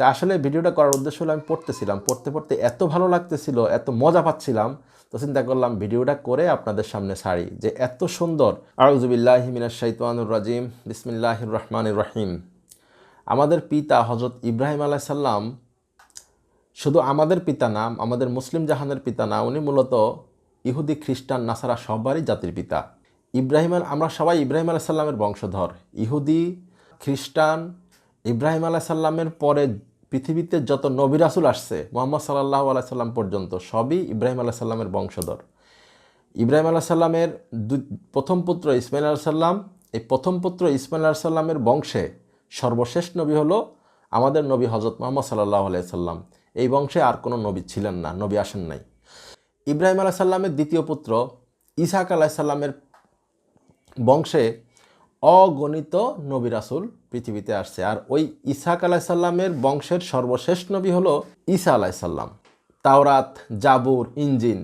তা আসলে ভিডিওটা করার উদ্দেশ্য হলো আমি পড়তেছিলাম। পড়তে পড়তে এত ভালো লাগতেছিল, এত মজা পাচ্ছিলাম, তো চিন্তা করলাম ভিডিওটা করে আপনাদের সামনে ছাড়ি যে এত সুন্দর। আউজুবিল্লাহ মিনাশ শাইতানুর রাজিম, বিসমিল্লাহির রহমানির রহিম। আমাদের পিতা হজরত ইব্রাহিম আলাইহিস সাল্লাম শুধু আমাদের পিতা নাম আমাদের মুসলিম জাহানের পিতা না, উনি মূলত ইহুদি, খ্রিস্টান, নাসারা সবারই জাতির পিতা। ইব্রাহিম আমরা সবাই ইব্রাহিম আলাহ সাল্লামের বংশধর। ইহুদি, খ্রিস্টান, ইব্রাহিম আলাহ সাল্লামের পরে পৃথিবীতে যত নবী রাসুল আসছে, মোহাম্মদ সাল্লাহ আলাহ সাল্লাম পর্যন্ত সবই ইব্রাহিম আলাহ সাল্লামের বংশধর। ইব্রাহিম আলাহ সাল্লামের প্রথম পুত্র ইসমাইল আলাহ সাল্লাম এই প্রথম পুত্র ইসমাইল আলাহ সাল্লামের বংশে সর্বশেষ নবী হলো আমাদের নবী হজরত মোহাম্মদ সাল্লাহ আলাই সাল্লাম। এই বংশে আর কোনো নবী ছিলেন না, নবী আসেন নাই। ইব্রাহিম আলাহ সাল্লামের দ্বিতীয় পুত্র ইসাহাক আলাহ সাল্লামের বংশে অগণিত নবী রাসুল পৃথিবীতে আসছে। আর ওই ইসাক আলাহ সাল্লামের বংশের সর্বশেষ নবী হলো ঈসা আলাহ সাল্লাম তাওরাত, জাবুর ইঞ্জিন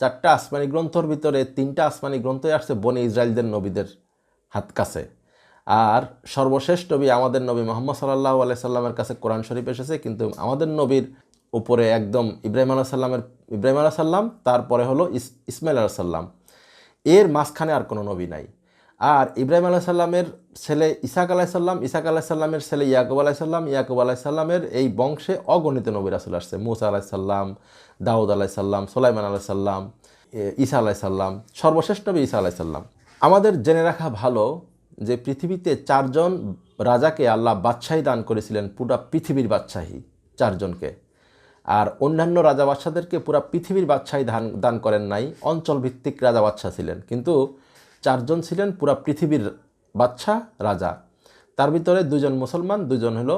চারটা আসমানি গ্রন্থর ভিতরে তিনটা আসমানি গ্রন্থই আসছে বনে ইসরায়েলদের নবীদের হাত কাছে। আর সর্বশেষ নবী আমাদের নবী মোহাম্মদ সাল্লাহ আলাই সাল্লামের কাছে কোরআন শরীফ এসেছে, কিন্তু আমাদের নবীর উপরে একদম ইব্রাহিম আলাহ সাল্লামের ইব্রাহিম আলাহ সাল্লাম তারপরে হলো ইস, ইসমাইল আলাহ সাল্লাম এর মাঝখানে আর কোনো নবী নাই। আর ইব্রাহিম আলাহ সাল্লামের ছেলে ইসাক আলাহ সাল্লাম ইসাক আলাহ সাল্লামের ছেলে ইয়াকুব আলাহ সাল্লাম ইয়াকুব আলাহ সাল্লামের এই বংশে অগণিত নবী রাসুল আসছে। মুসা আলাহ সাল্লাম দাউদ আলাহ সাল্লাম সোলাইমান আলাহ সাল্লাম এ, ঈসা আলাহ সাল্লাম সর্বশেষ নবী ঈসা আলাহ সাল্লাম আমাদের জেনে রাখা ভালো যে পৃথিবীতে চারজন রাজাকে আল্লাহ বাদশাহী দান করেছিলেন পুরা পৃথিবীর বাদশাহী চারজনকে। আর অন্যান্য রাজা বাদশাদেরকে পুরা পৃথিবীর বাদশাহী দান দান করেন নাই অঞ্চলভিত্তিক রাজা বাদশাহ ছিলেন। কিন্তু চারজন ছিলেন পুরা পৃথিবীর বাদশাহ, রাজা। তার ভিতরে দুজন মুসলমান দুজন হলো,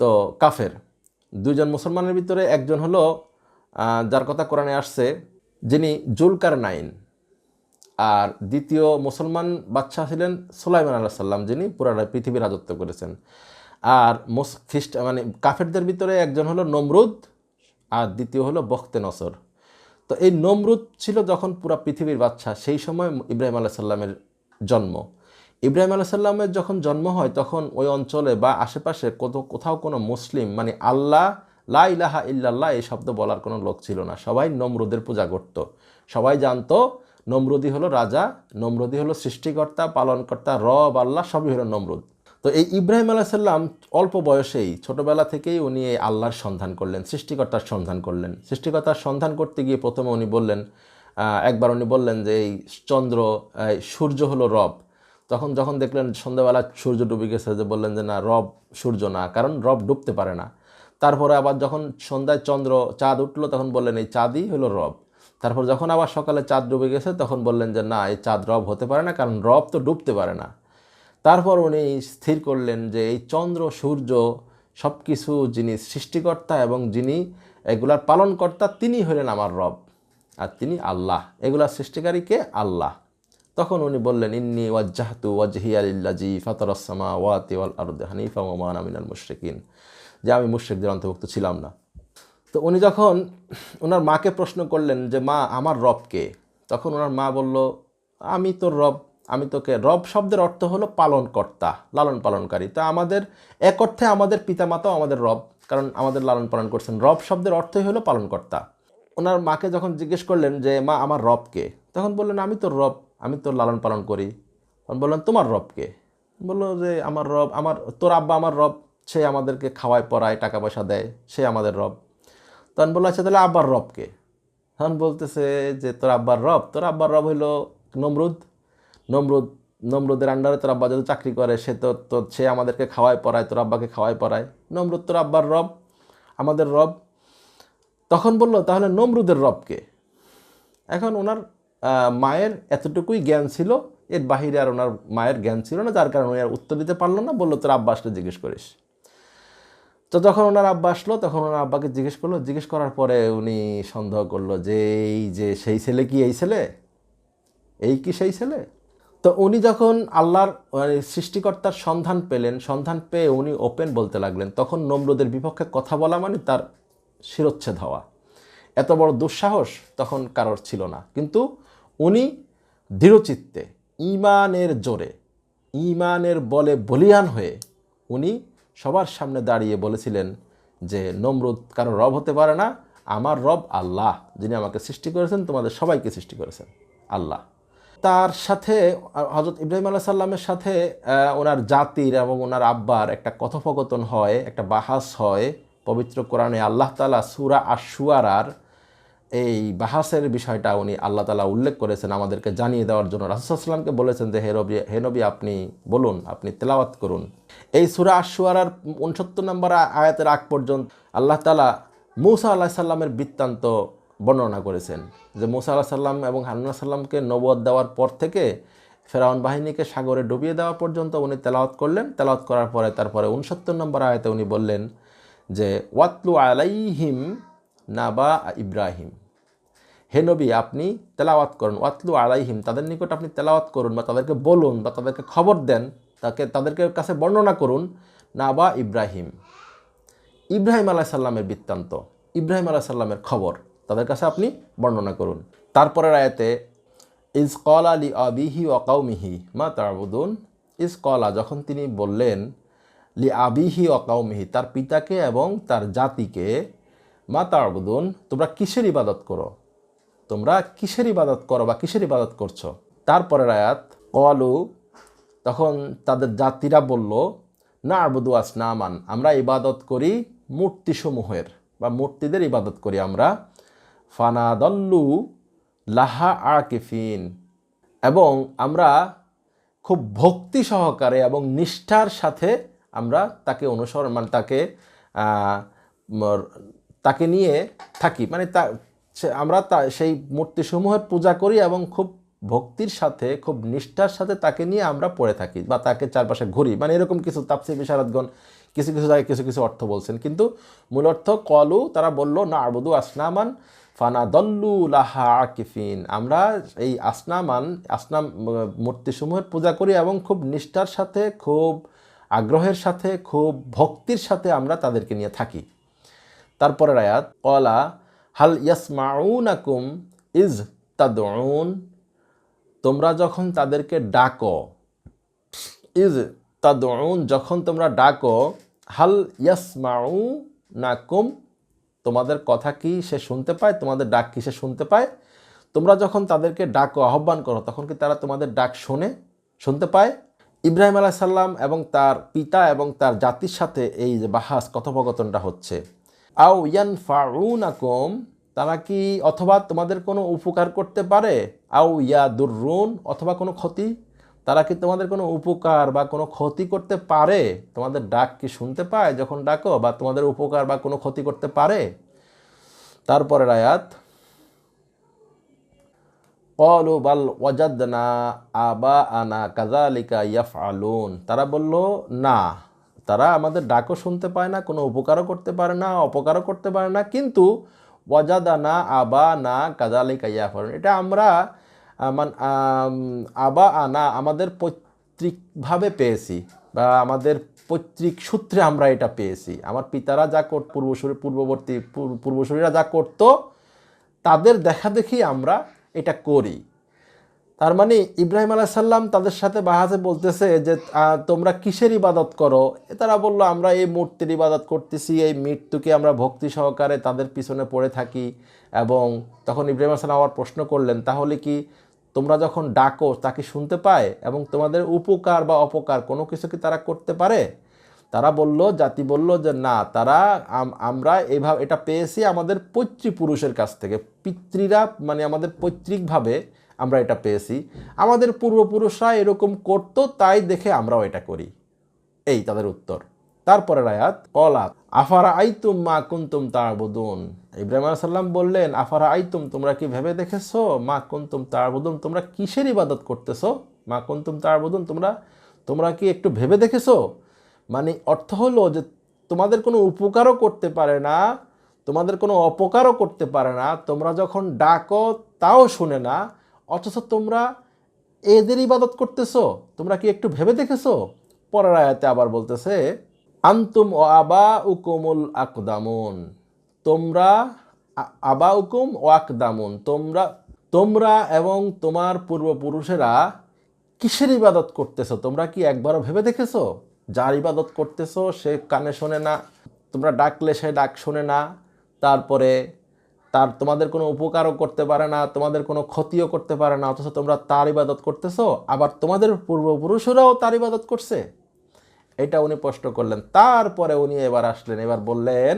তো, কাফের। দুজন মুসলমানের ভিতরে একজন হলো যার কথা কোরআনে আসছে, যিনি জুলকার নাইন আর দ্বিতীয় মুসলমান বাচ্চা ছিলেন সুলাইমান আল্লাহ সাল্লাম যিনি পুরা পৃথিবী রাজত্ব করেছেন। আর খ্রিস্ট মানে কাফেরদের ভিতরে একজন হলো নমরুদ, আর দ্বিতীয় হলো বখতে নসর। তো এই নমরুদ ছিল যখন পুরা পৃথিবীর বাচ্চা সেই সময় ইব্রাহিম আলাহ সাল্লামের জন্ম। ইব্রাহিম আলাহ সাল্লামের যখন জন্ম হয়, তখন ওই অঞ্চলে বা আশেপাশে কত কোথাও কোনো মুসলিম মানে আল্লাহ, লা ইলাহা ইল্লাল্লাহ, এই শব্দ বলার কোনো লোক ছিল না। সবাই নমরুদের পূজা করত। সবাই জানতো নমরুদি হলো রাজা নমরুদি হলো সৃষ্টিকর্তা, পালনকর্তা, রব, আল্লাহ, সবই হলো নমরুদ। তো এই ইব্রাহিম আলাহ সাল্লাম অল্প বয়সেই, ছোটবেলা থেকেই উনি এই আল্লাহর সন্ধান করলেন, সৃষ্টিকর্তার সন্ধান করলেন। সৃষ্টিকর্তার সন্ধান করতে গিয়ে প্রথমে উনি বললেন একবার উনি বললেন যে এই চন্দ্র সূর্য হলো রব। তখন যখন দেখলেন সন্ধ্যাবেলা সূর্য ডুবে গেছে, যে বললেন যে না, রব সূর্য না, কারণ রব ডুবতে পারে না। তারপরে আবার যখন সন্ধ্যায় চন্দ্র চাঁদ উঠল, তখন বললেন এই চাঁদই হলো রব। তারপর যখন আবার সকালে চাঁদ ডুবে গেছে, তখন বললেন যে না, এই চাঁদ রব হতে পারে না, কারণ রব তো ডুবতে পারে না। তারপর উনি স্থির করলেন যে এই চন্দ্র, সূর্য সব কিছু যিনি সৃষ্টিকর্তা এবং যিনি এগুলার পালনকর্তা, তিনি হলেন আমার রব আর তিনি আল্লাহ। এগুলার সৃষ্টিকারীকে আল্লাহ। তখন উনি বললেন, ইন্নি ওয়াজ্জাহতু ওয়াজহি আলিল্লাজি ফাতরাসমা ওয়াতি ওয়াল আরদ হানিফা ওমান আমিনাল মুশরিকিন। যে আমি মুশরিকদের অন্তর্ভুক্ত ছিলাম না। তো উনি যখন ওনার মাকে প্রশ্ন করলেন যে, মা, আমার রব কে? তখন ওনার মা বলল, আমি তোর রব। আমি তোকে রব শব্দের অর্থ হলো পালনকর্তা লালন পালনকারী তা আমাদের, এক অর্থে আমাদের পিতামাতাও আমাদের রব, কারণ আমাদের লালন পালন করছেন। রব শব্দের অর্থই হলো পালনকর্তা। ওনার মাকে যখন জিজ্ঞেস করলেন যে, মা, আমার রবকে তখন বললেন, আমি তোর রব, আমি তোর লালন পালন করি। তখন বললেন, তোমার রবকে বলল যে, আমার রব, আমার, তোর আব্বা আমার রব, সে আমাদেরকে খাওয়ায়, পড়ায় টাকা পয়সা দেয়, সে আমাদের রব। তখন বলল আচ্ছা তাহলে আব্বার রবকে তখন বলতেছে যে, তোর আব্বার রব? তোর আব্বার রব হইল নমরুদ। নমরুদ, নমরুদের আন্ডারে তোর আব্বা যদি চাকরি করে, সে তো তো সে আমাদেরকে খাওয়ায়, পড়ায়, তোর আব্বাকে খাওয়ায়, পড়ায়। নম্রদ তোর আব্বার রব, আমাদের রব। তখন বলল, তাহলে নমরুদের রবকে এখন ওনার মায়ের এতটুকুই জ্ঞান ছিল, এর বাহিরে আর ওনার মায়ের জ্ঞান ছিল না, যার কারণে আর উত্তর দিতে পারল না, বলল, তোর আব্বা আসলে জিজ্ঞেস করিস। তো যখন ওনার আব্বা আসলো, তখন ওনার আব্বাকে জিজ্ঞেস করল, জিজ্ঞেস করার পরে উনি সন্দেহ করল যে, এই যে, সেই ছেলে কি এই ছেলে? এই কি সেই ছেলে? তো উনি যখন আল্লাহর মানে সৃষ্টিকর্তার সন্ধান পেলেন, সন্ধান পেয়ে উনি ওপেন বলতে লাগলেন, তখন নমরুদের বিপক্ষে কথা বলা মানে তার শিরোচ্ছেদ হওয়া। এত বড় দুঃসাহস তখন কারোর ছিল না। কিন্তু উনি দৃঢ়চিত্তে ইমানের জোরে ইমানের বলে বলিয়ান হয়ে উনি সবার সামনে দাঁড়িয়ে বলেছিলেন যে, নমরুদ কারও রব হতে পারে না, আমার রব আল্লাহ, যিনি আমাকে সৃষ্টি করেছেন, তোমাদের সবাইকে সৃষ্টি করেছেন, আল্লাহ। তার সাথে হজরত ইব্রাহিম আল্লাহ সাল্লামের সাথে ওনার জাতির এবং ওনার আব্বার একটা কথোপকথন হয়, একটা বাহাস হয়। পবিত্র কোরআনে আল্লাহ তালা সুরা আশুয়ারার এই বাহাসের বিষয়টা উনি আল্লাহ তালা উল্লেখ করেছেন আমাদেরকে জানিয়ে দেওয়ার জন্য। রাসুসাল্লামকে বলেছেন যে, হে রবি আপনি বলুন, আপনি তেলাওয়াত করুন। এই সুরা আশুয়ারার উনসত্তর নম্বর আয়াতের আগ পর্যন্ত আল্লাহ তালা মৌসা আল্লাহ সাল্লামের বৃত্তান্ত বর্ণনা করেছেন যে মৌসা আল্লাহ সাল্লাম এবং হান্না সাল্লামকে নবদ দেওয়ার পর থেকে ফেরাউন বাহিনীকে সাগরে ডুবিয়ে দেওয়া পর্যন্ত উনি তেলাওয়াত করলেন। তেলাওয়াত করার পরে তারপরে উনসত্তর নম্বর আয়তে উনি বললেন যে, ওয়াতলু আলাইহিম নাবা ইব্রাহিম। হে নবী, আপনি তেলাওয়াত করুন। ওয়াতলু আলাইহিম, তাদের নিকট আপনি তেলাওয়াত করুন বা তাদেরকে বলুন বা তাদেরকে খবর দেন, তাকে, তাদেরকে কাছে বর্ণনা করুন, নাবা ইব্রাহিম। ইব্রাহিম আলাহ সাল্লামের বৃত্তান্ত, ইব্রাহিম আলাহ সাল্লামের খবর। তাদের কাছে আপনি বর্ণনা করুন। তারপরের আয়াতে, ইজ কলা লি আবিহি অকাউমিহি মা তারবুদুন ইজ কলা যখন তিনি বললেন, লি আবিহি অকাউমিহি তার পিতাকে এবং তার জাতিকে, মা তারবুদুন তোমরা কিসের ইবাদত করো? তোমরা কিসের ইবাদত করো বা কিসের ইবাদত করছ? তারপরের আয়াত কলু তখন তাদের জাতিরা বলল না আবুদু আসনামান, আমরা ইবাদত করি মূর্তিসমূহের বা মূর্তিদের ইবাদত করি আমরা ফানাদল্লু লাহা আকিফিন। এবং আমরা খুব ভক্তি সহকারে এবং নিষ্ঠার সাথে আমরা তাকে অনুসরণ মানে তাকে তাকে নিয়ে থাকি। মানে তা আমরা তা, সেই মূর্তিসমূহের পূজা করি এবং খুব ভক্তির সাথে, খুব নিষ্ঠার সাথে তাকে নিয়ে আমরা পড়ে থাকি বা তাকে চারপাশে ঘুরি। মানে এরকম কিছু তাপসি বিশারদগণ কিছু কিছু জায়গায় কিছু কিছু অর্থ বলছেন। কিন্তু মূল অর্থ, কলু, তারা বলল, না, আবুদু আসনামান ফানাদল্লু লাহা আকিফিন। আমরা এই আসনামান, আসনাম মূর্তিসমূহের পূজা করি এবং খুব নিষ্ঠার সাথে, খুব আগ্রহের সাথে, খুব ভক্তির সাথে আমরা তাদেরকে নিয়ে থাকি। তারপরের আয়াত, কলা হাল ইয়াসমাউনাকুম ইজ তাদউন? তোমরা যখন তাদেরকে ডাকো, ইজ তাদউন, যখন তোমরা ডাকো, হাল ইয়াসমাউ নাকুম তোমাদের কথা কি সে শুনতে পায়? তোমাদের ডাক কি সে শুনতে পায়? তোমরা যখন তাদেরকে ডাকো, আহ্বান করো, তখন কি তারা তোমাদের ডাক শোনে, শুনতে পায়? ইব্রাহিম আলাহ সাল্লাম এবং তার পিতা এবং তার জাতির সাথে এই যে বাহাস, কথোপকথনটা হচ্ছে। আও ইয়ান ফাউনাকুম তারা কি অথবা তোমাদের কোনো উপকার করতে পারে? আও ইয়া দুরুন অথবা কোনো ক্ষতি, তারা কি তোমাদের কোনো উপকার বা কোনো ক্ষতি করতে পারে? তোমাদের ডাক কি শুনতে পায় যখন ডাকো, বা তোমাদের উপকার বা কোনো ক্ষতি করতে পারে? তারপরের আয়াত কলু বাল ওয়াজাদনা আবা আনা কাজালিকা ইয়াফ আলুন তারা বলল, না, তারা আমাদের ডাকও শুনতে পায় না, কোনো উপকারও করতে পারে না, অপকারও করতে পারে না, কিন্তু ওয়াজাদানা আবা না কাজালি কাইয়া ফরন। এটা আমরা মানে আবা আনা আমাদের পৈতৃকভাবে পেয়েছি বা আমাদের পৈতৃক সূত্রে আমরা এটা পেয়েছি। আমার পিতারা যা কর, পূর্বসূরি, পূর্ববর্তী, পূর্ব- পূর্বসূরীরা যা করতো, তাদের দেখা দেখি আমরা এটা করি। তার মানে ইব্রাহিম আলাহ সাল্লাম তাদের সাথে বাহাজে বলতেছে যে তোমরা কিসের ইবাদত করো? তারা বলল, আমরা এই মূর্তির ইবাদত করতেছি, এই মৃত্যুকে আমরা ভক্তি সহকারে তাদের পিছনে পড়ে থাকি। এবং তখন ইব্রাহিম আলাহ সাল্লাম আবার প্রশ্ন করলেন, তাহলে কি তোমরা যখন ডাকো তাকে শুনতে পায়? এবং তোমাদের উপকার বা অপকার কোনো কিছু কি তারা করতে পারে? তারা বলল, জাতি বলল যে, না, তারা আমরা এভাবে, এটা পেয়েছি আমাদের পৈতৃপুরুষের কাছ থেকে। পিতৃরা মানে আমাদের পৈতৃকভাবে আমরা এটা পেয়েছি। আমাদের পূর্বপুরুষরা এরকম করতো, তাই দেখে আমরাও এটা করি। এই তাদের উত্তর। তারপরের আয়াত কলা আফারা আইতুম মা কুন্তুম তারবুদুন ইব্রাহিম আলাইহিস সাল্লাম বললেন আফারা আইতুম তোমরা কি ভেবে দেখেছ? মা কুন্তুম তারবুদুন তোমরা কিসের ইবাদত করতেছো? মা কুন্তুম তারবুদুন তোমরা তোমরা কি একটু ভেবে দেখেছ? মানে অর্থ হলো যে তোমাদের কোনো উপকারও করতে পারে না, তোমাদের কোনো অপকারও করতে পারে না, তোমরা যখন ডাকো তাও শুনে না অথচ তোমরা এদের ইবাদত করতেছো। তোমরা কি একটু ভেবে দেখেছ? পরের আয়াতে আবার বলতেছে, আন্তুম ও আবা উকুমুল আকদামুন। তোমরা আবা উকুম ও আকদামুন। তোমরা তোমরা এবং তোমার পূর্বপুরুষেরা কিসের ইবাদত করতেছো? তোমরা কি একবারও ভেবে দেখেছ? যার ইবাদত করতেছো সে কানে শোনে না, তোমরা ডাকলে সে ডাক শোনে না। তারপরে তার তোমাদের কোনো উপকারও করতে পারে না, তোমাদের কোনো ক্ষতিও করতে পারে না, অথচ তোমরা তার ইবাদত করতেছো, আবার তোমাদের পূর্বপুরুষরাও তার ইবাদত করছে। এটা উনি প্রশ্ন করলেন। তারপরে উনি এবার আসলেন, এবার বললেন,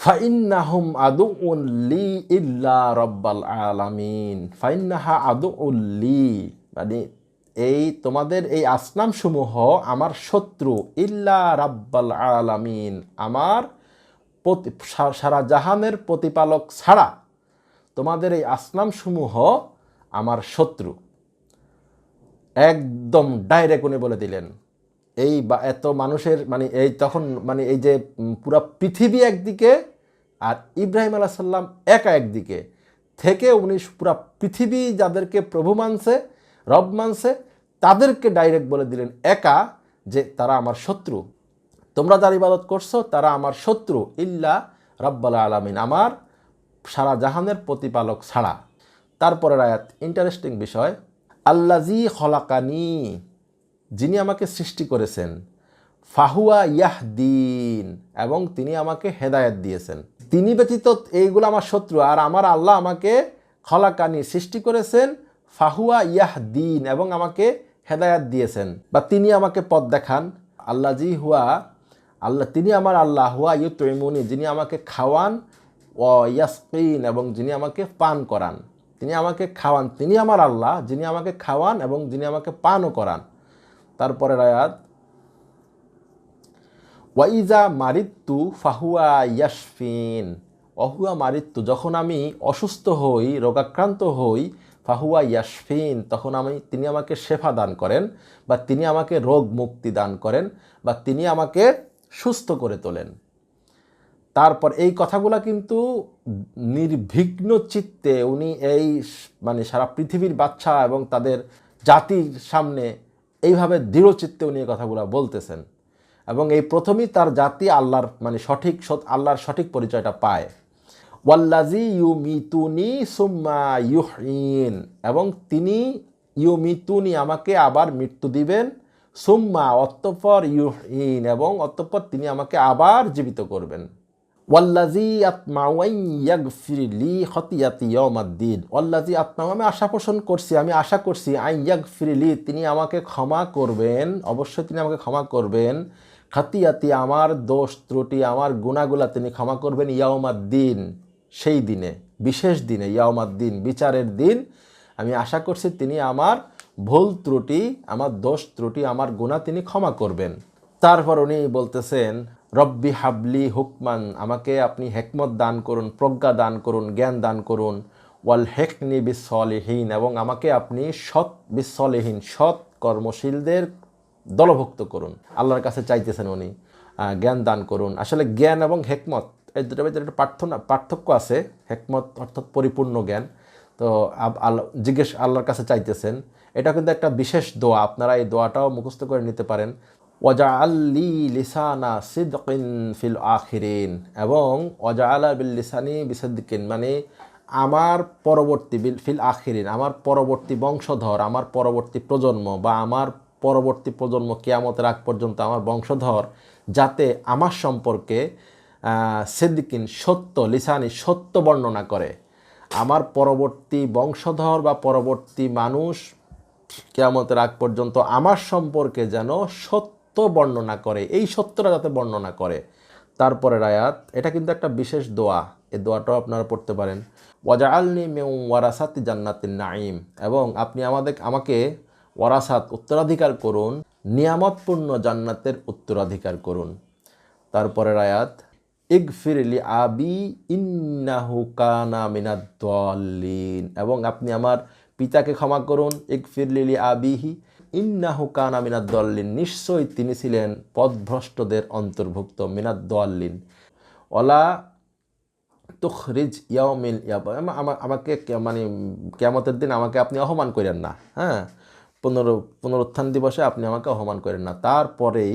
ফাইন্নাহুম আদু উল্লি ইল্লা রব্বাল আলামিন। ফাইন্নাহা আদু উল্লি মানে এই তোমাদের এই আসনাম সমূহ আমার শত্রু, ইল্লা রাব্বাল আলামিন। আমার সারা জাহানের প্রতিপালক ছাড়া তোমাদের এই আসনাম সমূহ আমার শত্রু। একদম ডাইরেক্ট উনি বলে দিলেন। এই বা এত মানুষের মানে এই তখন মানে এই যে পুরা পৃথিবী একদিকে আর ইব্রাহিম আলাহ সাল্লাম একা একদিকে। থেকে উনি পুরা পৃথিবী যাদেরকে প্রভু মানছে, রব মানছে, তাদেরকে ডাইরেক্ট বলে দিলেন একা যে তারা আমার শত্রু। তোমরা যার ইবাদত করছ, তারা আমার শত্রু। ইল্লা রব্বাল আলামিন। আমার সারা জাহানের প্রতিপালক ছাড়া। তারপরের আয়াত ইন্টারেস্টিং বিষয়। আল্লাজি খলাকানি, যিনি আমাকে সৃষ্টি করেছেন, ফাহুয়া ইয়াহদিন, এবং তিনি আমাকে হেদায়েত দিয়েছেন। তিনি ব্যতীত এইগুলো আমার শত্রু, আর আমার আল্লাহ আমাকে খলাকানি সৃষ্টি করেছেন, ফাহুয়া ইয়াহদিন, এবং আমাকে হেদায়াত দিয়েছেন, বা তিনি আমাকে পথ দেখান। আল্লাজি হুয়া আল্লাহ, তিনি আমার আল্লাহ, হুয়া ইউতইমুনি যিনি আমাকে খাওয়ান ও ইয়াসকিন, এবং যিনি আমাকে পান করান। তিনি আমাকে খাওয়ান, তিনি আমার আল্লাহ, যিনি আমাকে খাওয়ান এবং যিনি আমাকে পানও করান। তারপরের আয়াত ওয়াইজা মারিত্তু ফাহুয়া ইয়াসফিন অহুয়া মারিত্তু, যখন আমি অসুস্থ হই, রোগাক্রান্ত হই, ফাহুয়া ইয়াসফিন তখন আমি, তিনি আমাকে শেফা দান করেন, বা তিনি আমাকে রোগ মুক্তি দান করেন, বা তিনি আমাকে সুস্থ করে তোলেন। তারপর এই কথাগুলা কিন্তু নির্বিঘ্ন চিত্তে উনি এই মানে সারা পৃথিবীর বাচ্চা এবং তাদের জাতির সামনে এইভাবে দৃঢ় চিত্তে উনি এই কথাগুলো বলতেছেন। এবং এই প্রথমেই তার জাতি আল্লাহর মানে সঠিক আল্লাহর সঠিক পরিচয়টা পায়। ওয়াল্লাজি ইউ মিতুনি সুম্মা ইউহইন। এবং তিনি ইউ মিতুনি আমাকে আবার মৃত্যু দিবেন। সুম্মা অতঃপর ইউহইন এবং অতঃপর তিনি আমাকে আবার জীবিত করবেন। ওয়াল্লাজি আত্মাওয়াই ইয়াগফিরলি খতিয়াতি ইয়াউমাদ্দিন ওয়াল্লাজি আত্মাও আমি আশা পোষণ করছি, আমি আশা করছি আই ইয়াগফিরলি তিনি আমাকে ক্ষমা করবেন, অবশ্যই তিনি আমাকে ক্ষমা করবেন। খাতিয়াতি, আমার দোষ ত্রুটি, আমার গুণাগুলা তিনি ক্ষমা করবেন ইয়াউমাদ্দিন সেই দিনে, বিশেষ দিনে ইয়াউমাদ্দিন বিচারের দিন। আমি আশা করছি তিনি আমার ভুল ত্রুটি, আমার দোষ ত্রুটি, আমার গুণা তিনি ক্ষমা করবেন। তারপর উনি বলতেছেন, রব্বি হাবলি হুকমান, আমাকে আপনি হেকমত দান করুন, প্রজ্ঞা দান করুন, জ্ঞান দান করুন। ওয়াল হেকনি বিশ্বলেহীন এবং আমাকে আপনি সৎ বিশ্বলেহীন সৎ কর্মশীলদের দলভুক্ত করুন। আল্লাহর কাছে চাইতেছেন উনি জ্ঞান দান করুন। আসলে জ্ঞান এবং হেকমত, এই দুটো ভিতরে একটা পার্থনা, পার্থক্য আছে। হেকমত অর্থাৎ পরিপূর্ণ জ্ঞান। তো আল্লাহ জিজ্ঞেস আল্লাহর কাছে চাইতেছেন, এটা কিন্তু একটা বিশেষ দোয়া, আপনারা এই দোয়াটাও মুখস্থ করে নিতে পারেন। ওয়াজা আল্লি লিসানা সিদ্কিন ফিল আখিরিন, এবং ওয়াজা আলা বিল লিসানি বিসদ্দিকিন মানে আমার পরবর্তী বিল ফিল আখিরিন, আমার পরবর্তী বংশধর, আমার পরবর্তী প্রজন্ম বা আমার পরবর্তী প্রজন্ম কেয়ামতের আগ পর্যন্ত আমার বংশধর, যাতে আমার সম্পর্কে সিদ্দিকিন সত্য, লিসানি সত্য বর্ণনা করে। আমার পরবর্তী বংশধর বা পরবর্তী মানুষ কেয়ামতের আগ পর্যন্ত আমার সম্পর্কে যেন সত্য বর্ণনা করে, এই সত্যটা যাতে বর্ণনা করে। তারপরের আয়াত এটা কিন্তু একটা বিশেষ দোয়া। এই দোয়াটাও আপনারা পড়তে পারেন। ওয়াজাআলনি মেউ ওয়ারাসাতি জান্নাতিন নাইম এবং আপনি আমাদের, আমাকে ওয়ারাসাত উত্তরাধিকার করুন, নিয়ামতপূর্ণ জান্নাতের উত্তরাধিকার করুন। তারপরের আয়াত ইগফিরলি আবি ইন্নাহু মিনাদ্দলিন এবং আপনি আমার পিতাকে ক্ষমা করুন ইগফিরলি আবিহি ইন্নাহু মিনাদ্দলিন নিশ্চয়ই তিনি ছিলেন পদভ্রষ্টদের অন্তর্ভুক্ত মিনাদ্দলিন ওলা তুখরিজ ইয়াউমিল আমাকে মানে কেয়ামতের দিন আমাকে আপনি অপমান করেন না হ্যাঁ? পুনর, পুনরুত্থান দিবসে আপনি আমাকে অপমান করেন না। তারপরেই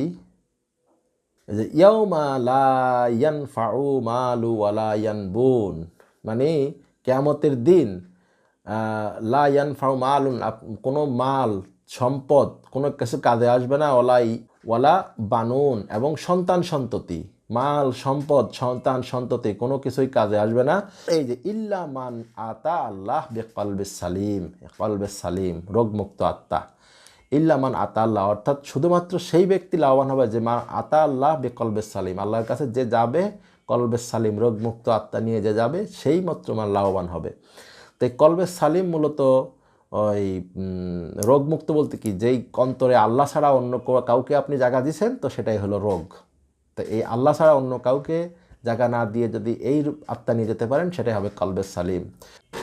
যে ইয়াউমা লা ইয়ানফাউ মালু ওয়ালা ইয়ানবুন। মানে কেয়ামতের দিন আহ, লা ইয়ানফাউ মালুন কোনো মাল সম্পদ কোনো কিছু কাজে আসবে না ওলাই ওয়ালা বানুন এবং সন্তান সন্ততি মাল সম্পদ সন্তান সন্ততি কোনো কিছুই কাজে আসবে না। এই যে ইল্লা মান আতা আল্লাহ বে কলবে সালিম কলবে সালিম রোগমুক্ত আত্মা। ইল্লামান আতা আল্লাহ অর্থাৎ শুধুমাত্র সেই ব্যক্তি লাভবান হবে যে মা আতা আল্লাহ বে কলবে সালিম। আল্লাহর কাছে যে যাবে কলবে সালিম, রোগমুক্ত আত্মা নিয়ে যে যাবে, সেই মাত্র মান লাভবান হবে। তো কলবে সালিম মূলত ওই রোগমুক্ত বলতে কি? যেই অন্তরে আল্লাহ ছাড়া অন্য কাউকে আপনি জায়গা দিছেন, তো সেটাই হলো রোগ। তো এই আল্লাহ ছাড়া অন্য কাউকে জায়গা না দিয়ে যদি এই আত্মা নিয়ে যেতে পারেন, সেটাই হবে কলবে সালিম।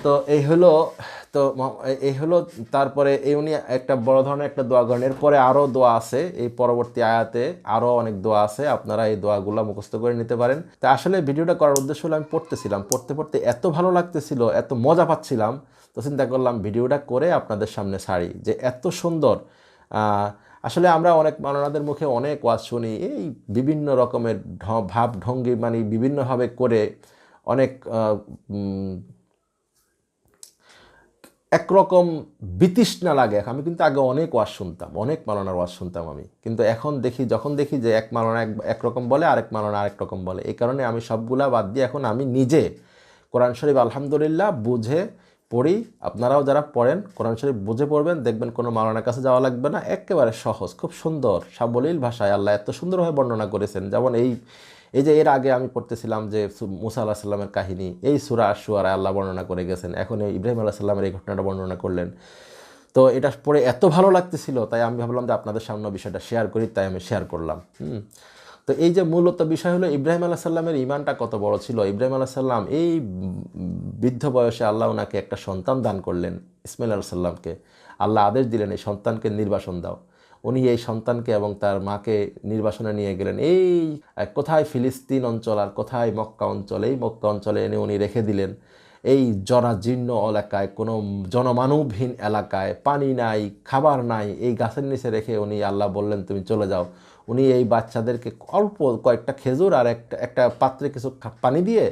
তো এই হলো, তো এই- হলো তারপরে এই উনি একটা বড় ধরনের একটা দোয়া করেন। এরপরে আরও দোয়া আছে, এই পরবর্তী আয়াতে আরও অনেক দোয়া আছে, আপনারা এই দোয়াগুলো মুখস্থ করে নিতে পারেন। তা আসলে ভিডিওটা করার উদ্দেশ্য হলো আমি পড়তেছিলাম, পড়তে পড়তে এত ভালো লাগতেছিল, এত মজা পাচ্ছিলাম, তো চিন্তা করলাম ভিডিওটা করে আপনাদের সামনে ছাড়ি যে এত সুন্দর আসলে আমরা অনেক মাননাদের মুখে অনেক ওয়াজ শুনি, এই বিভিন্ন রকমের ভাব ঢঙ্গি মানে বিভিন্নভাবে করে অনেক একরকম বিতৃষ্ণা লাগে। আমি কিন্তু আগে অনেক ওয়াজ শুনতাম, অনেক মালনার ওয়াজ শুনতাম আমি। কিন্তু এখন দেখি, যখন দেখি যে এক মালনা এক, একরকম বলে, আরেক মালনা আরেক রকম বলে। এই কারণে আমি সবগুলা বাদ দিয়ে এখন আমি নিজে কোরআন শরীফ আলহামদুলিল্লাহ বুঝে পড়ি, আপনারাও যারা পড়েন, কোরআন শরীফ বুঝে পড়বেন, দেখবেন কোনো মালানার কাছে যাওয়া লাগবে না, একেবারে সহজ, খুব সুন্দর, সাবলীল ভাষায় আল্লাহ এত সুন্দরভাবে বর্ণনা করেছেন। যেমন এই এই যে এর আগে আমি পড়তেছিলাম যে মুসা আল্লাহ সাল্লামের কাহিনী, এই সুরা সুয়ারা আল্লাহ বর্ণনা করে গেছেন। এখন এই ইব্রাহিম আল্লাহ সাল্লামের এই ঘটনাটা বর্ণনা করলেন। তো এটা পড়ে এত ভালো লাগতেছিল, তাই আমি ভাবলাম যে আপনাদের সামনে বিষয়টা শেয়ার করি, তাই আমি শেয়ার করলাম। হুম। তো এই যে মূলত বিষয় হলো ইব্রাহিম আলাহ সাল্লামের ইমানটা কত বড় ছিল? ইব্রাহিম আলাহ সাল্লাম এই বৃদ্ধ বয়সে আল্লাহ ওনাকে একটা সন্তান দান করলেন ইসমাইল আলাহ সাল্লামকে আল্লাহ আদেশ দিলেন, এই সন্তানকে নির্বাসন দাও। উনি এই সন্তানকে এবং তার মাকে নির্বাসনে নিয়ে গেলেন। এই কোথায় ফিলিস্তিন অঞ্চল আর কোথায় মক্কা অঞ্চল? এই মক্কা অঞ্চলে এনে উনি রেখে দিলেন। এই জরাজীর্ণ এলাকায়, কোনো জনমানবহীন এলাকায় পানি নাই, খাবার নাই, এই গাছের নিচে রেখে উনি আল্লাহ বললেন, তুমি চলে যাও। উনি এই বাচ্চাদেরকে অল্প কয়েকটা খেজুর আর একটা একটা পাত্রে কিছু পানি দিয়ে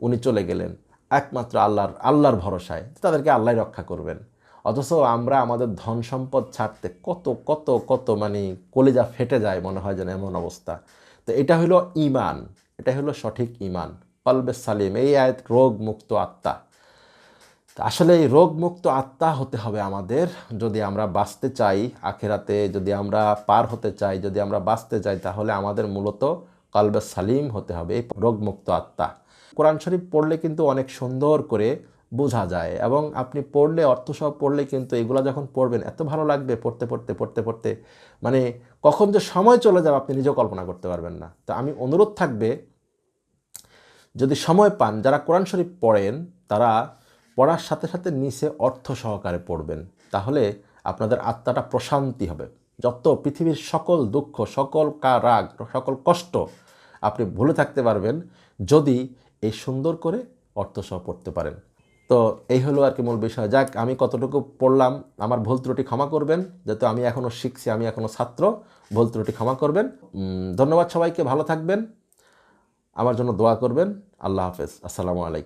উনি চলে গেলেন। একমাত্র আল্লাহর আল্লাহর ভরসায়। তাদেরকে আল্লাহ রক্ষা করবেন। অথচ আমরা আমাদের ধন সম্পদ ছাড়তে কত কত কত মানে কলিজা ফেটে যায় মনে হয় যেন এমন অবস্থা। তো এটা হলো ইমান এটা হলো সঠিক ইমান কলবে সালিম, এই আয়াত রোগ মুক্ত আত্মা। আসলে এই রোগমুক্ত আত্মা হতে হবে আমাদের। যদি আমরা বাঁচতে চাই আখেরাতে, যদি আমরা পার হতে চাই, যদি আমরা বাঁচতে চাই, তাহলে আমাদের মূলত কলবে সালিম হতে হবে, এই রোগমুক্ত আত্মা। কোরআন শরীফ পড়লে কিন্তু অনেক সুন্দর করে বোঝা যায় এবং আপনি পড়লে, অর্থসহ পড়লে কিন্তু এগুলো যখন পড়বেন, এত ভালো লাগবে পড়তে পড়তে পড়তে পড়তে। মানে কখন যে সময় চলে যাবে আপনি নিজেও কল্পনা করতে পারবেন না। তো আমি অনুরোধ থাকবে, যদি সময় পান, যারা কোরআন শরীফ পড়েন, তারা পড়ার সাথে সাথে নিচে অর্থ সহকারে পড়বেন। তাহলে আপনাদের আত্মাটা প্রশান্তি হবে। যত পৃথিবীর সকল দুঃখ, সকল কা রাগ, সকল কষ্ট আপনি ভুলে থাকতে পারবেন যদি এই সুন্দর করে অর্থ সহ পড়তে পারেন। তো এই হলো আর কি মূল বিষয়। যাক, আমি কতটুকু পড়লাম, আমার ভুল ত্রুটি ক্ষমা করবেন। যেহেতু আমি এখনও শিখছি, আমি এখনও ছাত্র, ভুল ত্রুটি ক্ষমা করবেন। ধন্যবাদ সবাইকে, ভালো থাকবেন। আমার জন্য দোয়া করবেন। আল্লাহ হাফেজ। আসসালামু আলাইকুম।